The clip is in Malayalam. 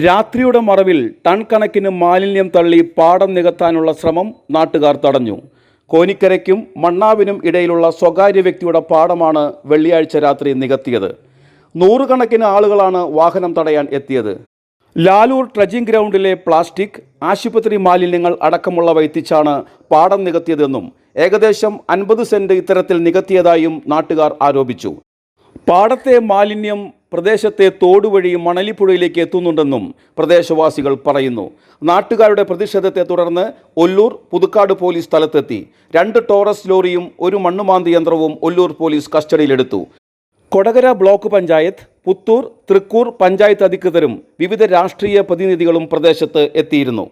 രാത്രിയുടെ മറവിൽ ടൺ കണക്കിന് മാലിന്യം തള്ളി പാടം നികത്താനുള്ള ശ്രമം നാട്ടുകാർ തടഞ്ഞു. കോനിക്കരയ്ക്കും മണ്ണാവിനും ഇടയിലുള്ള സ്വകാര്യ വ്യക്തിയുടെ പാടമാണ് വെള്ളിയാഴ്ച രാത്രി നികത്തിയത്. നൂറുകണക്കിന് ആളുകളാണ് വാഹനം തടയാൻ എത്തിയത്. ലാലൂർ ട്രജിംഗ് ഗ്രൗണ്ടിലെ പ്ലാസ്റ്റിക് ആശുപത്രി മാലിന്യങ്ങൾ അടക്കമുള്ളവ എത്തിച്ചാണ് പാടം നികത്തിയതെന്നും ഏകദേശം അൻപത് സെന്റ് ഇത്തരത്തിൽ നികത്തിയതായും നാട്ടുകാർ ആരോപിച്ചു. പാടത്തെ മാലിന്യം പ്രദേശത്തെ തോടുവഴി മണലിപ്പുഴയിലേക്ക് എത്തുന്നുണ്ടെന്നും പ്രദേശവാസികൾ പറയുന്നു. നാട്ടുകാരുടെ പ്രതിഷേധത്തെ തുടർന്ന് ഒല്ലൂർ പുതുക്കാട് പോലീസ് സ്ഥലത്തെത്തി. രണ്ട് ടോറസ് ലോറിയും ഒരു മണ്ണുമാന്തി യന്ത്രവും ഒല്ലൂർ പോലീസ് കസ്റ്റഡിയിലെടുത്തു. കൊടകര ബ്ലോക്ക് പഞ്ചായത്ത് പുത്തൂർ തൃക്കൂർ പഞ്ചായത്ത് അധികൃതരും വിവിധ രാഷ്ട്രീയ പ്രതിനിധികളും പ്രദേശത്ത് എത്തിയിരുന്നു.